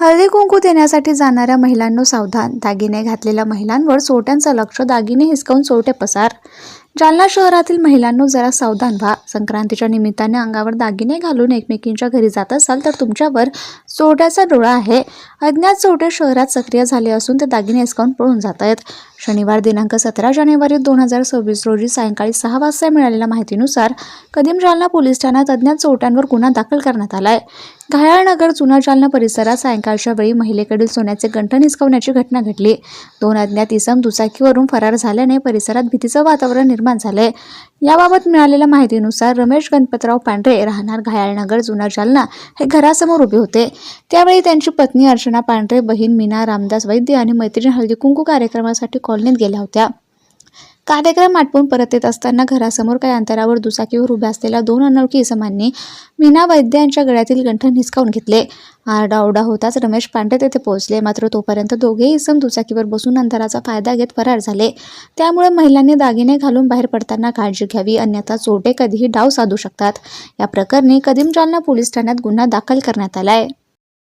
हळदी कुंकू देण्यासाठी जाणाऱ्या महिलांनो सावधान. दागिने घातलेल्या महिलांवर सोट्यांचं लक्ष दागिने हिसकावून सोटे पसार. जालना शहरातील महिलांनो जरा सावधान व्हा. संक्रांतीच्या निमित्ताने अंगावर दागिने घालून एकमेकींच्या घरी जात असाल तर तुमच्यावर चोरट्याचा डोळा आहे. अज्ञात चोरटे शहरात सक्रिय झाले असून ते दागिने हिसकावून पळून जात आहेत. शनिवार दिनांक सतरा जानेवारी दोन हजार सव्वीस रोजी सायंकाळी सहा वाजता मिळालेल्या माहितीनुसार कदीम जालना पोलीस ठाण्यात अज्ञात चोरट्यांवर गुन्हा दाखल करण्यात आला आहे घायाळनगर जुना जालना परिसरात सायंकाळच्या वेळी महिलेकडील सोन्याचे गंठण हिसकवण्याची घटना घडली. दोन अज्ञात इसम दुचाकीवरून फरार झाल्याने परिसरात भीतीचं वातावरण निर्माण झाले. याबाबत मिळालेल्या माहितीनुसार रमेश गणपतराव पांढरे राहणार घायाळनगर जुना जालना हे घरासमोर उभे होते. त्यावेळी त्यांची पत्नी अर्चना पांढरे बहीण मीना रामदास वैद्य आणि मैत्रीण हळदी कुंकू कार्यक्रमासाठी कॉलनीत गेल्या होत्या. कार्यक्रम आटपून परत येत असताना घरासमोर काही अंतरावर दुचाकीवर उभ्या असलेल्या दोन अनोळखी इसमांनी मीना वैद्य यांच्या गळ्यातील गंठण हिसकावून घेतले. आरडाओरडा होताच रमेश पांडे तेथे पोहोचले. मात्र तोपर्यंत दोघेही इसम दुचाकीवर बसून अंतराचा फायदा घेत फरार झाले. त्यामुळे महिलांनी दागिने घालून बाहेर पडताना काळजी घ्यावी अन्यथा चोरटे कधीही डाव साधू शकतात. या प्रकरणी कदीम जालना पोलीस ठाण्यात गुन्हा दाखल करण्यात आला आहे